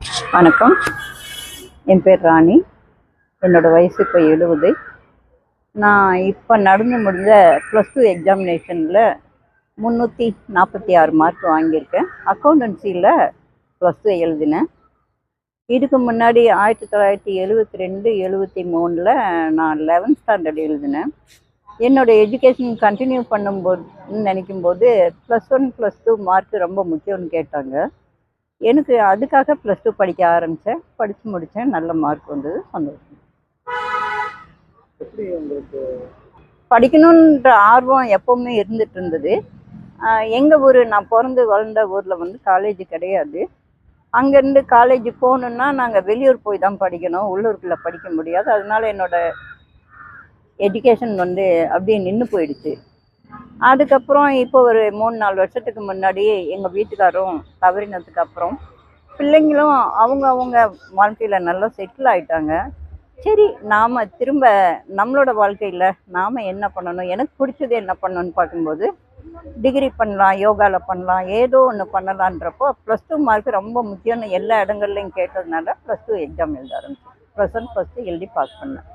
வணக்கம். என் பேர் ராணி. என்னோட வயசு இப்போ எழுபது. நான் இப்போ நடந்து முடிஞ்ச ப்ளஸ் டூ எக்ஸாமினேஷனில் முந்நூற்றி நாற்பத்தி ஆறு மார்க் வாங்கியிருக்கேன். அக்கௌண்டன்சியில் ப்ளஸ் டூ எழுதினேன். இதுக்கு முன்னாடி ஆயிரத்தி தொள்ளாயிரத்தி எழுபத்தி ரெண்டு எழுபத்தி மூணில் நான் லெவன்த் ஸ்டாண்டர்ட் எழுதினேன். என்னோட எஜுகேஷன் கண்டினியூ பண்ணும்போது நினைக்கும் போது plus one plus two mark ரொம்ப முக்கியம்னு கேட்டாங்க. எனக்கு அதுக்காக ப்ளஸ் டூ படிக்க ஆரம்பித்தேன் படித்து முடித்தேன் நல்ல மார்க் வந்தது. சந்தோஷம். படிக்கணுன்ற ஆர்வம் எப்போவுமே இருந்துட்டு இருந்தது எங்கள் ஊர் நான் பிறந்து வளர்ந்த ஊரில் வந்து காலேஜ் கிடையாது. அங்கேருந்து காலேஜ் போகணுன்னா நாங்கள் வெளியூர் போய் தான் படிக்கணும். உள்ளூருக்குள்ளே படிக்க முடியாது. அதனால என்னோட எஜுகேஷன் வந்து அப்படியே நின்று போயிடுச்சு. அதுக்கப்புறம் இப்போ ஒரு மூணு நாலு வருஷத்துக்கு முன்னாடி எங்கள் வீட்டுக்காரரும் தவறினதுக்கு அப்புறம் பிள்ளைங்களும் அவங்க அவங்க வாழ்க்கையில் நல்லா செட்டில் ஆயிட்டாங்க. சரி நாம் திரும்ப நம்மளோட வாழ்க்கையில் நாம் என்ன பண்ணணும்? எனக்கு பிடிச்சது என்ன பண்ணணும்னு பார்க்கும்போது டிகிரி பண்ணலாம் யோகாவில் பண்ணலாம் ஏதோ ஒன்று பண்ணலான்றப்போ ப்ளஸ் டூ மார்க் ரொம்ப முக்கியம்னு எல்லா இடங்கள்லையும் கேட்டதுனால ப்ளஸ் டூ எக்ஸாம் எழுத ஆரம்பிச்சேன். ப்ளஸ் ஒன் ப்ளஸ் டூ எழுதி பாஸ் பண்ணேன்.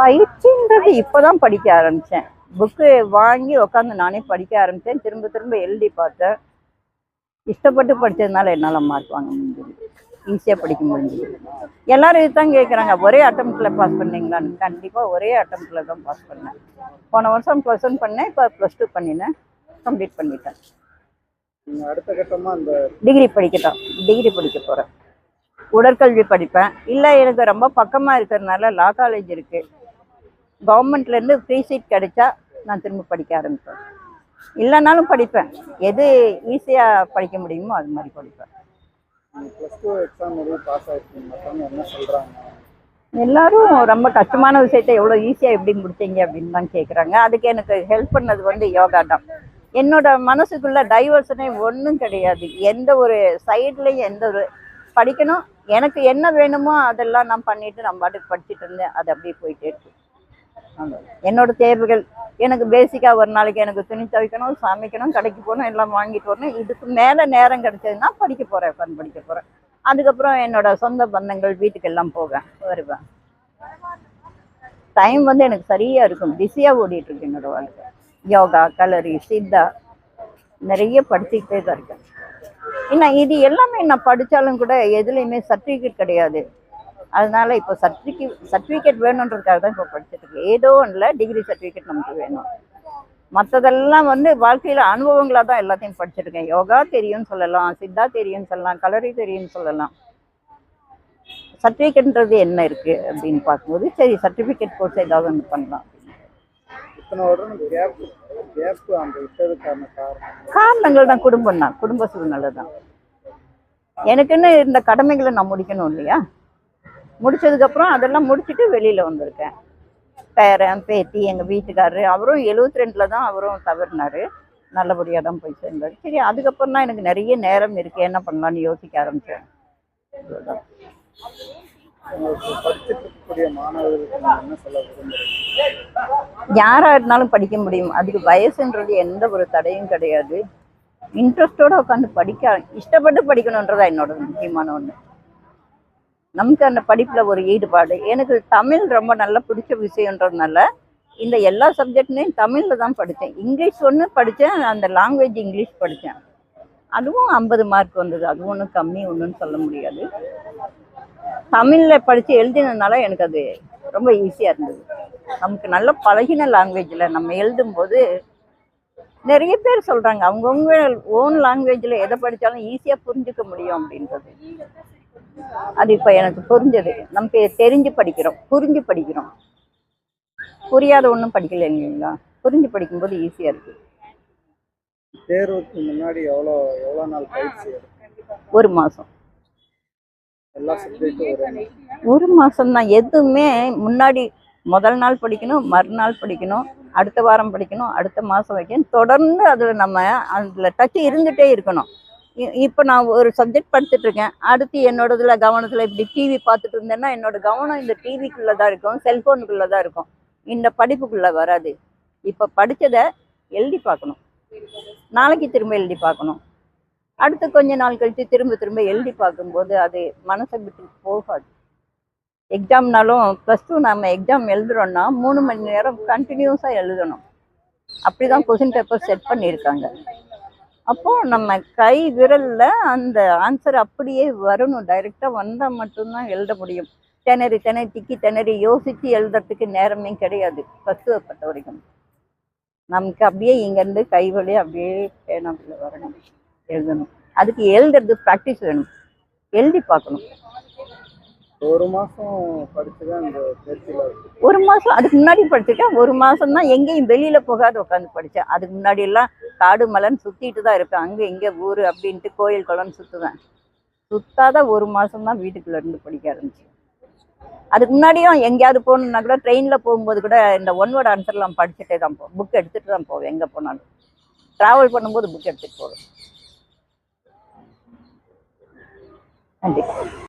பயிற்சின்றது இப்போ தான் படிக்க ஆரம்பித்தேன். புக்கு வாங்கி உட்காந்து நானே படிக்க ஆரம்பித்தேன். திரும்ப திரும்ப எழுதி பார்த்தேன். இஷ்டப்பட்டு படித்ததுனால என்னால் மார்க் வாங்க முடிஞ்சது. ஈஸியாக படிக்க முடிஞ்சது. எல்லாரும் இதுதான் கேட்குறாங்க ஒரே அட்டம்ப்டில் பாஸ் பண்ணீங்களான்னு கண்டிப்பாக ஒரே அட்டம்ப்டில் தான் பாஸ் பண்ணேன். போன வருஷம் ப்ளஸ் ஒன் பண்ணேன் இப்போ ப்ளஸ் டூ பண்ணினேன். கம்ப்ளீட் பண்ணிட்டேன். அடுத்த கட்டமாக அந்த டிகிரி படிக்கட்டும். டிகிரி படிக்க போகிறேன் உடற்கல்வி படிப்பேன். இல்லை எனக்கு ரொம்ப பக்கமாக இருக்கிறதுனால லா காலேஜ் இருக்குது கவர்மெண்ட்லேருந்து ஃப்ரீ சீட் கிடைச்சா நான் திரும்ப படிக்க ஆரம்பிப்பேன். இல்லைனாலும் படிப்பேன். எது ஈஸியாக படிக்க முடியுமோ அது மாதிரி படிப்பேன். எல்லாரும் ரொம்ப கஷ்டமான விஷயத்தை எவ்வளோ ஈஸியாக எப்படி முடிச்சீங்க அப்படின்னு தான் கேட்குறாங்க அதுக்கு எனக்கு ஹெல்ப் பண்ணது வந்து யோகா தான். என்னோட மனசுக்குள்ள டைவர்ஷனே ஒன்றும் கிடையாது. எந்த ஒரு சைட்லேயும் எந்த ஒரு படிக்கணும் எனக்கு என்ன வேணுமோ அதெல்லாம் நான் பண்ணிட்டு நான் பாட்டுக்கு படிச்சுட்டு இருந்தேன். அது அப்படியே போயிட்டே இருக்கு. என்னோட தேவைகள் எனக்கு பேசிக்காக ஒரு நாளைக்கு எனக்கு துணி துவைக்கணும் சமைக்கணும் கடைக்கு போகணும் எல்லாம் வாங்கிட்டு வரணும். இதுக்கு மேலே நேரம் கிடைச்சதுன்னா படிக்க போகிறேன் உட்காந்து படிக்க போகிறேன் அதுக்கப்புறம் என்னோட சொந்த பந்தங்கள் வீட்டுக்கு எல்லாம் போவேன் வருவேன். டைம் வந்து எனக்கு சரியா இருக்கும். பிஸியாக ஓடிட்டு இருக்கு என்னோட வாழ்க்கை. யோகா கலரி சித்தா நிறைய படிச்சுக்கிட்டே தான் இருக்கேன். இன்னும் இது எல்லாமே நான் படித்தாலும் கூட எதுலேயுமே சர்டிஃபிகேட் கிடையாது. அதனால இப்போ சர்டிஃபிகேட் சர்டிஃபிகேட் வேணுன்றதுக்காக தான் இப்போ படிச்சுட்டு ஏதோ ஒன்றில் டிகிரி சர்டிஃபிகேட் நமக்கு வேணும். மற்றதெல்லாம் வந்து வாழ்க்கையில் அனுபவங்களாக தான் எல்லாத்தையும் படிச்சிருக்கேன். யோகா தெரியும்னு சொல்லலாம் சித்தா தெரியும்னு சொல்லலாம் கலரி தெரியும்னு சொல்லலாம். சர்டிஃபிகேட்ன்றது என்ன இருக்குது அப்படின்னு பார்க்கும்போது சரி சர்டிஃபிகேட் கோர்ஸ் ஏதாவது ஒன்று பண்ணலாம். இத்தனை வருடம் கேப் கேப் அந்த விட்டதுக்கான காரணம்? காரணங்கள் தான் குடும்பம் தான் குடும்ப சூழ்நிலை தான். எனக்குன்னு இந்த கடமைகளை நான் முடிக்கணும் இல்லையா? முடிச்சதுக்கப்புறம் அதெல்லாம் முடிச்சுட்டு வெளியில் வந்திருக்கேன். பேரன் பேத்தி எங்கள் வீட்டுக்காரரு அவரும் எழுபத்தி ரெண்டில் தான் அவரும் தவறினார். நல்லபடியாக தான் போய் சேர்ந்தார். சரி அதுக்கப்புறம் தான் எனக்கு நிறைய நேரம் இருக்குது என்ன பண்ணலான்னு யோசிக்க ஆரம்பித்தேன் அவ்வளோதான் உங்களுக்கு படிச்சுட்டு இருக்கக்கூடிய மாணவர்களுக்கு என்ன சொல்ல யாராக இருந்தாலும் படிக்க முடியும். அதுக்கு வயசுன்றது எந்த ஒரு தடையும் கிடையாது. இன்ட்ரெஸ்டோட உட்காந்து படிக்க இஷ்டப்பட்டு படிக்கணுன்றதா என்னோட முக்கியமான ஒன்று நமக்கு அந்த படிப்பில் ஒரு ஈடுபாடு. எனக்கு தமிழ் ரொம்ப நல்லா பிடிச்ச விஷயன்றதுனால இந்த எல்லா சப்ஜெக்ட்லையும் தமிழில் தான் படித்தேன். இங்கிலீஷ் ஒன்று படித்தேன் அந்த லாங்குவேஜ் இங்கிலீஷ் படித்தேன். அதுவும் ஐம்பது மார்க் வந்தது. அதுவும் ஒன்றும் கம்மி ஒன்றுன்னு சொல்ல முடியாது. தமிழில் படித்து எழுதினதுனால எனக்கு அது ரொம்ப ஈஸியாக இருந்தது. நமக்கு நல்ல பழகின லாங்குவேஜில் நம்ம எழுதும்போது நிறைய பேர் சொல்கிறாங்க அவங்கவுங்க ஓன் லாங்குவேஜில் எதை படித்தாலும் ஈஸியாக புரிஞ்சுக்க முடியும் அப்படின்றது. அது இப்போ எனக்கு புரிஞ்சது. நமக்கு தெரிஞ்சு படிக்கிறோம் புரிஞ்சு படிக்கிறோம். புரியாத ஒன்றும் படிக்கல இல்லைங்களா? புரிஞ்சு படிக்கும்போது ஈஸியாக இருக்குது தேர்வுக்கு முன்னாடி எவ்வளோ எவ்வளோ நாள் பயிற்சி? ஒரு மாதம் எல்லா சப்ஜெக்ட்டும் ஒரே மாதம் தான் எதுவுமே முன்னாடி முதல் நாள் படிக்கணும் மறுநாள் படிக்கணும் அடுத்த வாரம் படிக்கணும் அடுத்த மாதம் வைக்கணும். தொடர்ந்து அதில் நம்ம அதில் டச் இருந்துகிட்டே இருக்கணும். இப்போ நான் ஒரு சப்ஜெக்ட் படிச்சுட்டு இருக்கேன் அடுத்து என்னோடதுல கவனத்தில் இப்படி டிவி பார்த்துட்டு இருந்தேன்னா என்னோட கவனம் இந்த டிவிக்குள்ளே தான் இருக்கும் செல்ஃபோனுக்குள்ளே தான் இருக்கும். இந்த படிப்புக்குள்ளே வராது. இப்போ படித்ததை எழுதி பார்க்கணும். நாளைக்கு திரும்ப எழுதி பார்க்கணும். அடுத்து கொஞ்ச நாள் கழித்து திரும்ப திரும்ப எழுதி பார்க்கும்போது அது மனசை விட்டு போகாது. எக்ஸாம்னாலும் ப்ளஸ் டூ நம்ம எக்ஸாம் எழுதுறோம்னா மூணு மணி நேரம் கண்டினியூஸாக எழுதணும். அப்படி தான் கொஷின் பேப்பர் செட் பண்ணியிருக்காங்க. அப்போது நம்ம கை விரலில் அந்த ஆன்சர் அப்படியே வரணும். டைரெக்டாக வந்தால் மட்டும்தான் எழுத முடியும். திணறி திணறி திக்கி திணறி யோசித்து எழுதுறதுக்கு நேரமே கிடையாது. ஃபஸ்ட்டு பொறுத்த வரைக்கும் நமக்கு அப்படியே இங்கேருந்து கை வழி அப்படியே பேனாப்பில் வரணும். எழுதணும். அதுக்கு எழுதுறது ப்ராக்டிஸ் வேணும். எழுதி பார்க்கணும். ஒரு மாசம் படிச்சுதான் இந்த ஒரு மாதம் அதுக்கு முன்னாடி படிச்சிருக்கேன். ஒரு மாதம் தான் எங்கேயும் வெளியில் போகாத உட்காந்து படித்தேன் அதுக்கு முன்னாடி எல்லாம் காடு மலைன்னு சுற்றிட்டு தான் இருப்பேன். அங்கே இங்கே ஊர் அப்படின்ட்டு கோயில் குளம்னு சுற்றுவேன் சுத்தாத ஒரு மாதம் தான் வீட்டுக்குள்ள இருந்து படிக்க ஆரம்பிச்சேன். அதுக்கு முன்னாடியும் எங்கேயாவது போகணுன்னா கூட ட்ரெயினில் போகும்போது கூட இந்த ஒன் வேர்ட் ஆன்சர்லாம் படிச்சுட்டே தான் போவேன் புக் எடுத்துகிட்டு தான் போவேன். எங்கே போனாலும். ட்ராவல் பண்ணும்போது புக் எடுத்துகிட்டு போவேன். நன்றி